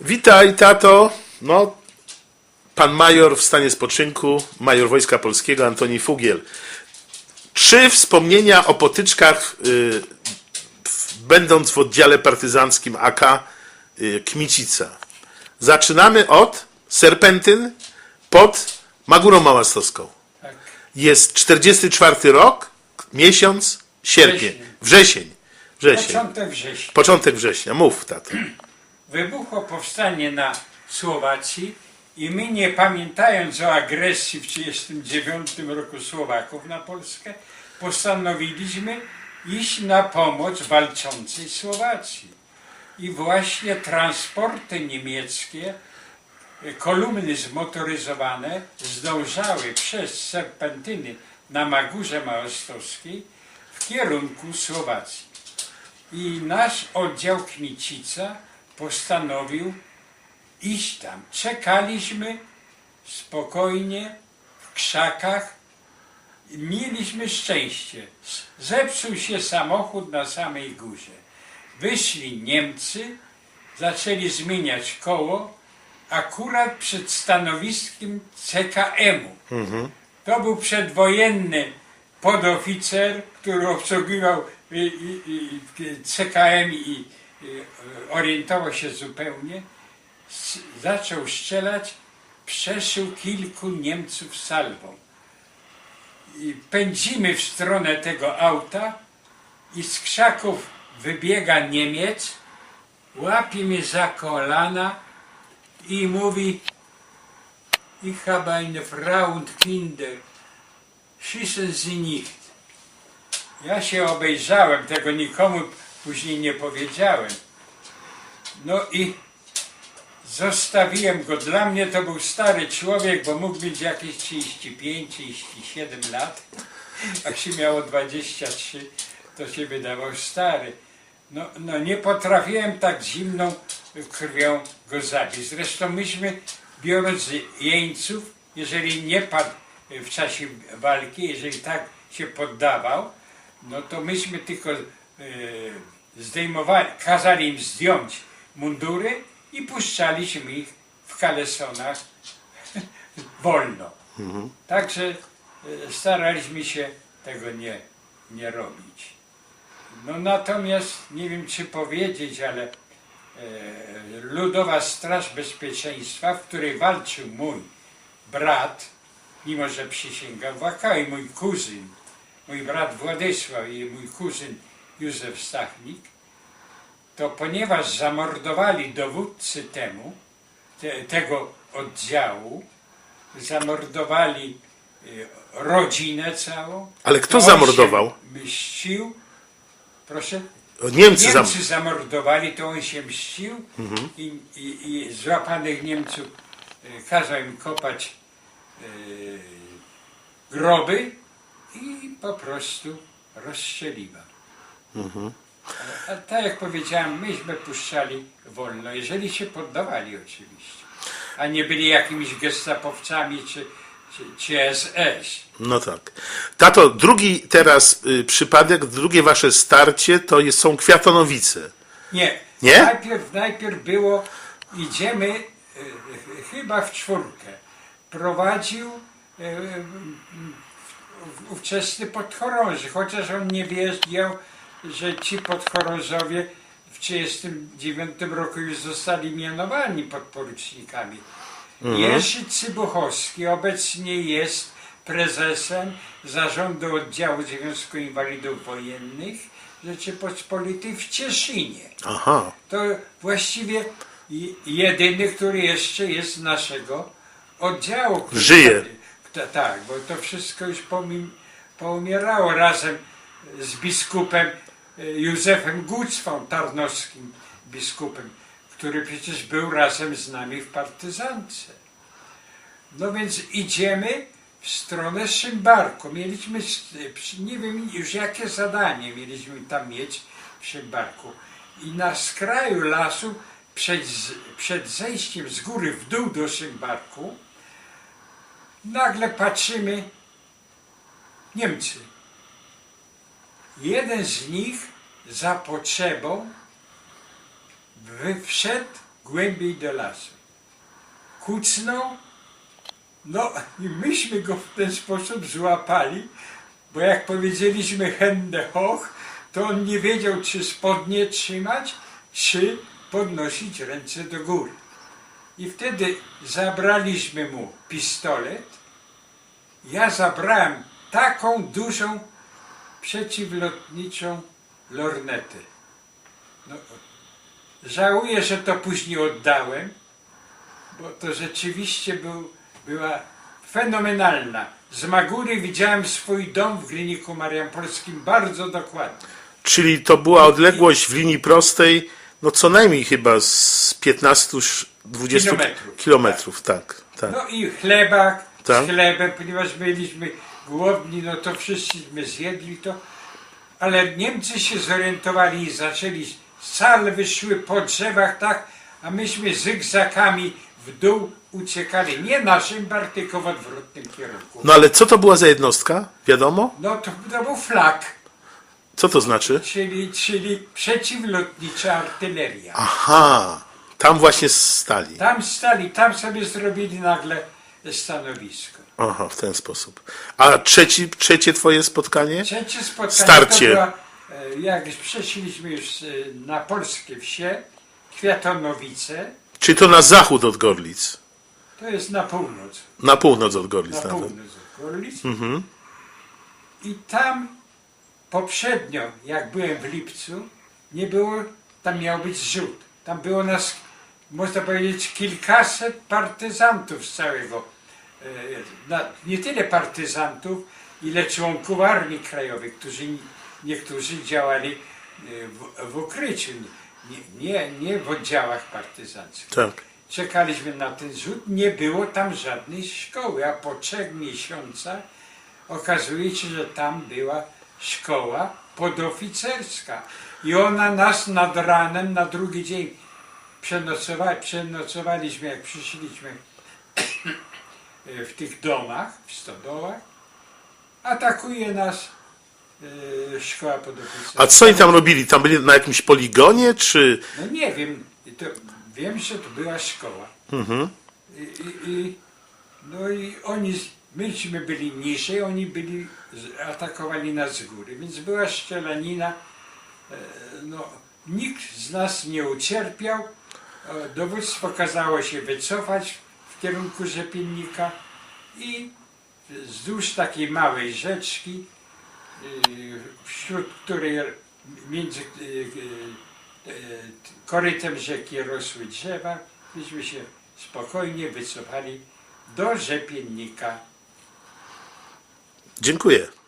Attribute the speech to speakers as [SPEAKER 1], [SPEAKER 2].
[SPEAKER 1] Witaj, tato. No, pan major w stanie spoczynku, major Wojska Polskiego Antoni Fugiel. Trzy wspomnienia o potyczkach, y, będąc w oddziale partyzanckim AK y, Kmicica. Zaczynamy od Serpentyn pod Magurą Małastowską.
[SPEAKER 2] Tak.
[SPEAKER 1] Jest 44 rok, miesiąc, sierpień,
[SPEAKER 2] Wrzesień.
[SPEAKER 1] wrzesień. Wrzesień.
[SPEAKER 2] Początek września.
[SPEAKER 1] Początek września. Mów, tato.
[SPEAKER 2] Wybuchło powstanie na Słowacji i my nie pamiętając o agresji w 1939 roku Słowaków na Polskę, postanowiliśmy iść na pomoc walczącej Słowacji. I właśnie transporty niemieckie, kolumny zmotoryzowane zdążały przez serpentyny na Magurze Małostowskiej w kierunku Słowacji. I nasz oddział Kmicica postanowił iść tam. Czekaliśmy spokojnie w krzakach. Mieliśmy szczęście. Zepsuł się samochód na samej górze. Wyszli Niemcy, zaczęli zmieniać koło, akurat przed stanowiskiem CKM-u. To był przedwojenny podoficer, który obsługiwał y, y, y, CKM i orientował się zupełnie. Zaczął strzelać, przeszył kilku Niemców salwą. I pędzimy w stronę tego auta i z krzaków wybiega Niemiec, łapie mnie za kolana i mówi Ich habe eine Frau und Kinder. Schießen Sie nicht. Ja się obejrzałem, tego nikomu później nie powiedziałem. No i zostawiłem go. Dla mnie to był stary człowiek, bo mógł mieć jakieś 35-37 lat. Jak się miało 23, to się wydawał stary. No, no nie potrafiłem tak zimną krwią go zabić. Zresztą myśmy, biorąc jeńców, jeżeli nie padł w czasie walki, jeżeli tak się poddawał, no to myśmy tylko zdejmowali, kazali im zdjąć mundury i puszczaliśmy ich w kalesonach wolno. Także e, staraliśmy się tego nie, nie robić. No natomiast nie wiem czy powiedzieć, ale e, Ludowa Straż Bezpieczeństwa, w której walczył mój brat, mimo że przysięgał w AK i mój kuzyn, mój brat Władysław i mój kuzyn Józef Stachnik, to ponieważ zamordowali dowódcy temu, te, tego oddziału, zamordowali e, rodzinę całą.
[SPEAKER 1] Ale kto zamordował?
[SPEAKER 2] Mścił, proszę.
[SPEAKER 1] Niemcy.
[SPEAKER 2] Niemcy zamordowali, to on się mścił i, i, i złapanych Niemców e, kazał im kopać e, groby i po prostu rozstrzeliwał. A, a tak jak powiedziałem, myśmy puszczali wolno, jeżeli się poddawali oczywiście, a nie byli jakimiś gestapowcami czy, czy, czy SS.
[SPEAKER 1] No tak. Tato, drugi teraz y, przypadek, drugie wasze starcie to jest, są Kwiatonowice.
[SPEAKER 2] Nie.
[SPEAKER 1] Nie?
[SPEAKER 2] Najpierw, najpierw było, idziemy e, chyba w czwórkę. Prowadził e, w- ówczesny podchorąży, chociaż on nie wiedział, że ci podchorążowie w 1939 roku już zostali mianowani podporucznikami. Jerzy Cybuchowski obecnie jest prezesem zarządu oddziału Związku Inwalidów Wojennych Rzeczypospolitej w Cieszynie.
[SPEAKER 1] Aha.
[SPEAKER 2] To właściwie jedyny, który jeszcze jest z naszego oddziału.
[SPEAKER 1] Żyje.
[SPEAKER 2] Ta- Tak, bo to wszystko już pomi- poumierało razem z biskupem e, Józefem Gucwą, tarnowskim biskupem, który przecież był razem z nami w partyzance. No więc idziemy w stronę Szymbarku. Mieliśmy, przy- nie wiem już jakie zadanie mieliśmy tam mieć w Szymbarku. I na skraju lasu, przed, przed zejściem z góry w dół do Szymbarku, nagle patrzymy Niemcy. Jeden z nich za potrzebą wszedł głębiej do lasu. Kucnął, no i myśmy go w ten sposób złapali, bo jak powiedzieliśmy hände hoch, to on nie wiedział, czy spodnie trzymać, czy podnosić ręce do góry. I wtedy zabraliśmy mu pistolet. Ja zabrałem taką dużą przeciwlotniczą lornetę. No, żałuję, że to później oddałem, bo to rzeczywiście był, była fenomenalna. Z Magury widziałem swój dom w Gliniku Mariampolskim bardzo dokładnie.
[SPEAKER 1] Czyli to była odległość w linii prostej, no co najmniej chyba z 15-20
[SPEAKER 2] Kilometrów.
[SPEAKER 1] kilometrów. Tak, tak.
[SPEAKER 2] No i chlebak
[SPEAKER 1] Tak.
[SPEAKER 2] z chlebem, ponieważ byliśmy głodni, no to wszyscyśmy zjedli to. Ale Niemcy się zorientowali i zaczęli, salwy szły po drzewach tak, a myśmy zygzakami w dół uciekali. Nie naszym bar, tylko w odwrotnym kierunku.
[SPEAKER 1] No ale co to była za jednostka? Wiadomo?
[SPEAKER 2] No to, to był flak,
[SPEAKER 1] Co to znaczy?
[SPEAKER 2] czyli, czyli przeciwlotnicza artyleria.
[SPEAKER 1] Aha, tam właśnie stali.
[SPEAKER 2] Tam stali, tam sobie zrobili nagle stanowisko.
[SPEAKER 1] Aha, w ten sposób. A trzeci, trzecie twoje spotkanie?
[SPEAKER 2] Trzecie spotkanie
[SPEAKER 1] Starcie.
[SPEAKER 2] to była, e, jak przeszliśmy już e, na polskie wsie, Kwiatonowice,
[SPEAKER 1] Czy to na zachód od Gorlic?
[SPEAKER 2] to jest na północ,
[SPEAKER 1] Na północ od Gorlic
[SPEAKER 2] na
[SPEAKER 1] nawet.
[SPEAKER 2] północ od Gorlic. I tam poprzednio, jak byłem w lipcu, nie było, tam miał być zrzut. Tam było nas, można powiedzieć, kilkaset partyzantów z całego, nie tyle partyzantów, ile członków Armii Krajowej, którzy niektórzy działali e, w, w ukryciu, nie, nie, nie w oddziałach partyzanckich.
[SPEAKER 1] Tak.
[SPEAKER 2] Czekaliśmy na ten zrzut, nie było tam żadnej szkoły, a po trzech miesiącach okazuje się, że tam była szkoła podoficerska. I ona nas nad ranem, na drugi dzień przenocowa, przenocowaliśmy, jak przyszliśmy w tych domach, w stodołach. Atakuje nas e, szkoła podoficerska.
[SPEAKER 1] A co oni tam robili? Tam byli na jakimś poligonie, czy...
[SPEAKER 2] No nie wiem, to, wiem, że to była szkoła. I, i, i, no i oni, myśmy byli niżej, oni byli, atakowali nas z góry, więc była strzelanina. E, No, nikt z nas nie ucierpiał. E, Dowództwo kazało się wycofać w kierunku Rzepiennika i wzdłuż takiej małej rzeczki, y, wśród której między y, y, korytem rzeki rosły drzewa, myśmy się spokojnie wycofali do Rzepiennika.
[SPEAKER 1] Dziękuję.